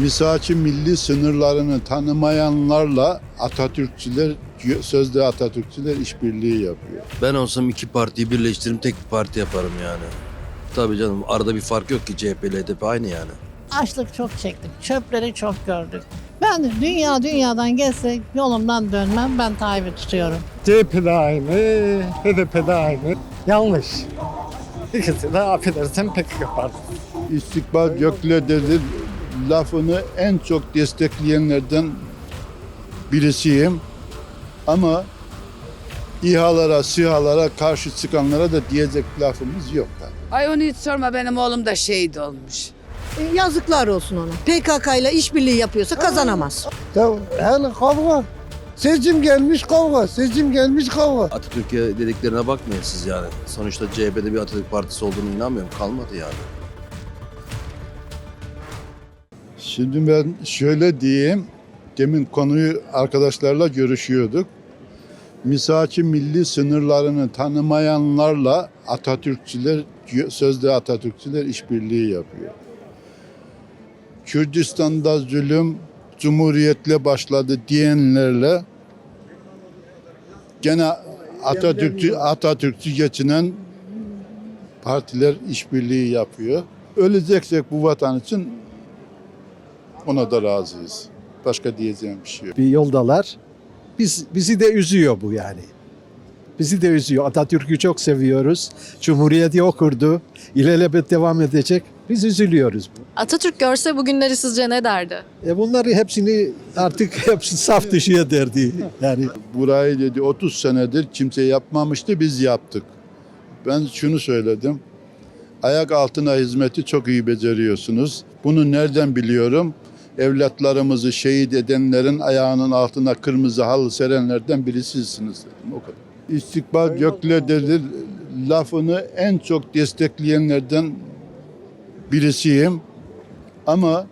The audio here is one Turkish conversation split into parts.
misaki milli sınırlarını tanımayanlarla Atatürkçüler, sözde Atatürkçüler işbirliği yapıyor. Ben olsam iki partiyi birleştiririm tek bir parti yaparım yani. Tabii canım arada bir fark yok ki CHP ile HDP aynı yani. Açlık çok çektik. Çöpleri çok gördük. Ben dünya dünyadan gelse yolumdan dönmem. Ben Tayyip'i tutuyorum. CHP de aynı, HDP de aynı. Yanlış. İkisi de affedersen PKK Partisi. İstikbal göklerdedir lafını en çok destekleyenlerden birisiyim. Ama İHA'lara, SİHA'lara karşı çıkanlara da diyecek lafımız yok. Ay onu hiç sorma benim oğlum da şehit olmuş. E, Yazıklar olsun ona. PKK ile işbirliği yapıyorsa kazanamaz. Ya yani kavga. Seçim gelmiş kavga. Seçim gelmiş kavga. Atatürk'e dediklerine bakmayın siz yani. Sonuçta CHP'de bir Atatürk partisi olduğunu inanmıyorum. Kalmadı yani. Şimdi ben şöyle diyeyim. Demin konuyu arkadaşlarla görüşüyorduk. Misaki milli sınırlarını tanımayanlarla Atatürkçüler, sözde Atatürkçüler işbirliği yapıyor. Kürdistan'da zulüm Cumhuriyetle başladı diyenlerle gene Atatürkçü, Atatürkçü geçinen partiler işbirliği yapıyor. Öleceksek bu vatan için ona da razıyız. Başka diyeceğim bir şey yok. bir yoldalar. Biz bizi de üzüyor bu yani. Bizi de üzüyor. Atatürk'ü çok seviyoruz. Cumhuriyeti okurdu. İlelebet devam edecek. Biz üzülüyoruz. Atatürk görse bugünleri sizce ne derdi? E bunları hepsini artık hepsi saf dışıya derdi. Yani Burayı dedi 30 senedir kimse yapmamıştı biz yaptık. Ben şunu söyledim. Ayak altına hizmeti çok iyi beceriyorsunuz. Bunu nereden biliyorum? evlatlarımızı şehit edenlerin ayağının altına kırmızı halı serenlerden birisisiniz dedim o kadar. İstikbal göklerdedir lafını en çok destekleyenlerden birisiyim. Ama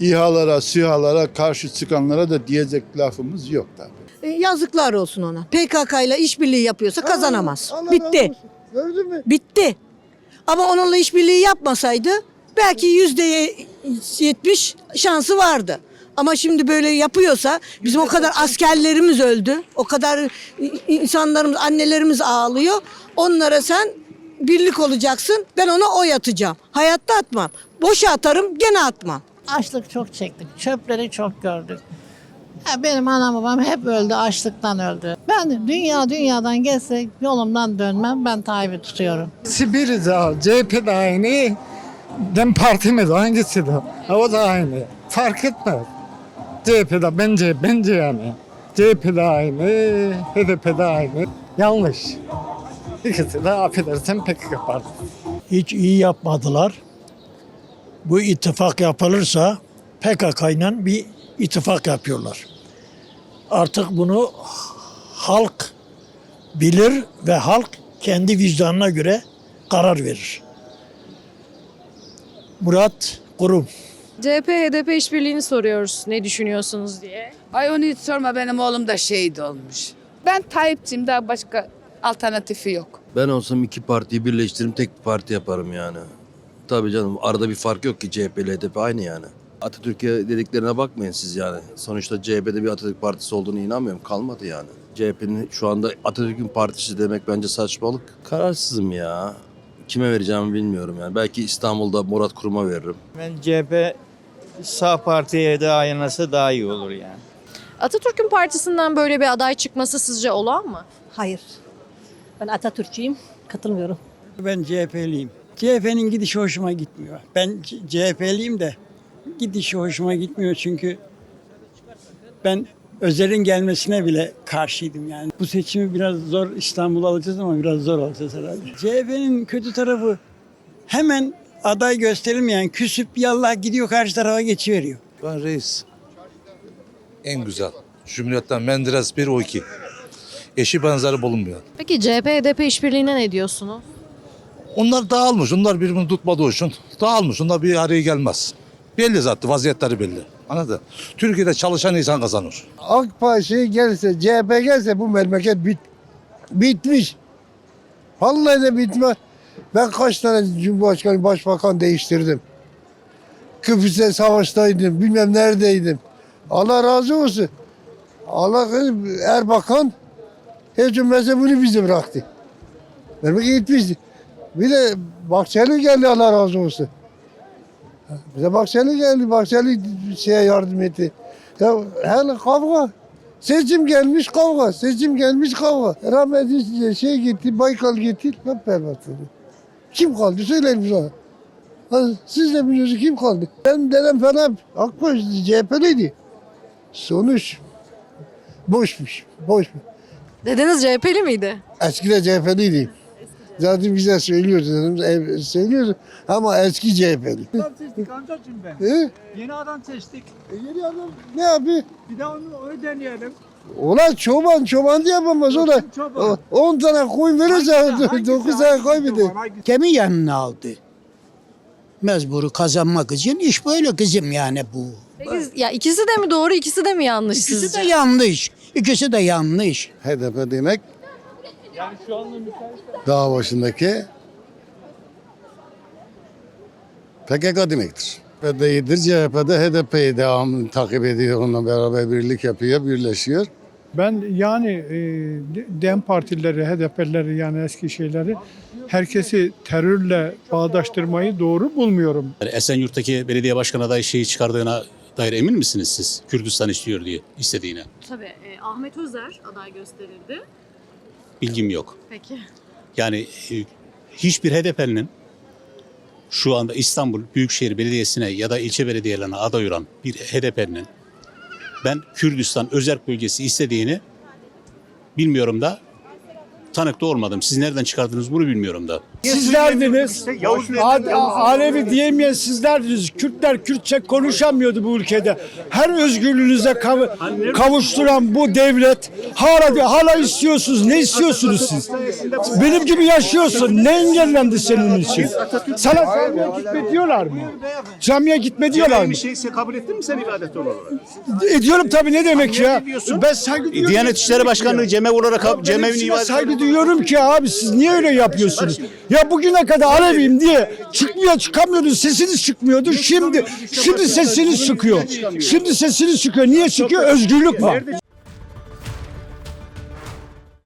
İHA'lara, SİHA'lara karşı çıkanlara da diyecek lafımız yok tabii. E, yazıklar olsun ona. PKK ile işbirliği yapıyorsa kazanamaz. Allah, Allah Bitti. Gördün mü? Bitti. Ama onunla işbirliği yapmasaydı belki yüzdeye 70 şansı vardı. Ama şimdi böyle yapıyorsa bizim o kadar askerlerimiz öldü. O kadar insanlarımız, annelerimiz ağlıyor. Onlara sen birlik olacaksın. Ben ona oy atacağım. Hayatta atmam. Boşa atarım gene atmam. Açlık çok çektik. Çöpleri çok gördük. Benim anam babam hep öldü, açlıktan öldü. Ben dünya dünyadan gelse yolumdan dönmem, ben Tayyip'i tutuyorum. Sibir'de CHP'de aynı, Dem Parti mi de hangisi O da aynı. Fark etmez. CHP de bence, bence yani. CHP de aynı, HDP de aynı. Yanlış. İkisi de affedersen PKK Partisi. hiç iyi yapmadılar. Bu ittifak yapılırsa PKK ile bir ittifak yapıyorlar. Artık bunu halk bilir ve halk kendi vicdanına göre karar verir. Murat Kurum CHP HDP işbirliğini soruyoruz ne düşünüyorsunuz diye. Ay onu hiç sorma benim oğlum da şehit olmuş. Ben Tayyip'ciyim daha başka alternatifi yok. Ben olsam iki partiyi birleştiririm tek bir parti yaparım yani. Tabii canım arada bir fark yok ki CHP ile HDP aynı yani. Atatürk'e dediklerine bakmayın siz yani. Sonuçta CHP'de bir Atatürk partisi olduğunu inanmıyorum. Kalmadı yani. CHP'nin şu anda Atatürk'ün partisi demek bence saçmalık. Kararsızım ya. Kime vereceğimi bilmiyorum yani. Belki İstanbul'da Murat Kurum'a veririm. Ben CHP sağ partiye de ayanası daha iyi olur yani. Atatürk'ün partisinden böyle bir aday çıkması sizce olan mı? Hayır. Ben Atatürkçüyüm. Katılmıyorum. Ben CHP'liyim. CHP'nin gidişi hoşuma gitmiyor. Ben CHP'liyim de gidişi hoşuma gitmiyor çünkü ben Özer'in gelmesine bile karşıydım yani. Bu seçimi biraz zor İstanbul alacağız ama biraz zor alacağız herhalde. CHP'nin kötü tarafı hemen aday gösterilmeyen küsüp yallah gidiyor karşı tarafa geçiveriyor. Ben reis. En güzel. Cumhuriyet'ten Menderes 1 o 2. Eşi benzeri bulunmuyor. Peki CHP HDP işbirliğine ne diyorsunuz? Onlar dağılmış. Onlar birbirini tutmadığı için dağılmış. Onlar bir araya gelmez. Belli zaten vaziyetleri belli. Anladın? Türkiye'de çalışan insan kazanır. AK Parti gelse, CHP gelse bu memleket bit, bitmiş. Vallahi de bitmez. Ben kaç tane Cumhurbaşkanı, Başbakan değiştirdim. Kıbrıs'ta savaştaydım, bilmem neredeydim. Allah razı olsun. Allah Erbakan her mezhebini bize bıraktı. Memleket gitmişti. Bir de Bahçeli geldi Allah razı olsun. Bize Bahçeli geldi, Bahçeli şeye yardım etti. Ya hele kavga. Seçim gelmiş kavga, seçim gelmiş kavga. Rahmetli şey gitti, Baykal gitti, hep berbat oldu. Kim kaldı söyleyin bize. Siz de biliyorsunuz kim kaldı? Benim dedem falan AK Parti CHP'liydi. Sonuç boşmuş, boşmuş. Dedeniz CHP'li miydi? Eskiden CHP'liydi. Zaten bize söylüyordu, ev- söylüyordu ama eski CHP'li. Adam seçtik amcacığım ben. He? Yeni adam seçtik. E, yeni adam ne yapıyor? Bir de onu, onu deneyelim. Ulan çoban, çoban diye yapamaz o da. Çoban. 10 tane koyun verirse 9 tane koy bir de. Kimi yanına aldı? Mecburu kazanmak için iş böyle kızım yani bu. Peki ya ikisi de mi doğru, ikisi de mi yanlış İkisi sizce? de yanlış. İkisi de yanlış. HDP demek dağ başındaki PKK demektir. HDP iyidir, CHP de HDP'yi devam takip ediyor, onunla beraber birlik yapıyor, birleşiyor. Ben yani e, DEM partileri, HDP'leri yani eski şeyleri herkesi terörle bağdaştırmayı doğru bulmuyorum. Esenyurt'taki belediye başkan adayı şeyi çıkardığına dair emin misiniz siz? Kürdistan istiyor diye istediğine. Tabii. e, Ahmet Özer aday gösterildi. Bilgim yok. Peki. Yani e, hiçbir HDP'linin şu anda İstanbul Büyükşehir Belediyesi'ne ya da ilçe belediyelerine aday olan bir HDP'linin ben Kürdistan özerk bölgesi istediğini bilmiyorum da tanıkta olmadım. Siz nereden çıkardınız bunu bilmiyorum da. Sizlerdiniz. Alevi diyemeyen sizlerdiniz. Kürtler Kürtçe konuşamıyordu bu ülkede. Her özgürlüğünüze kav- kavuşturan bu devlet hala hala istiyorsunuz. Ne istiyorsunuz siz? Benim gibi yaşıyorsun. Ne engellendi senin için? Sana camiye gitme diyorlar mı? Camiye gitme diyorlar mı? şeyse kabul ettin mi sen ibadet olarak? Ediyorum tabii ne demek ya? Ben saygı duyuyorum. Diyanet İşleri Başkanlığı cemev olarak Ben cemevini hepsine ibadet duyuyorum ki abi siz niye öyle yapıyorsunuz? Ya bugüne kadar Aleviyim diye çıkmıyor çıkamıyordu sesiniz çıkmıyordu. Şimdi şimdi sesiniz çıkıyor. Şimdi sesiniz çıkıyor. Niye çıkıyor? Özgürlük var.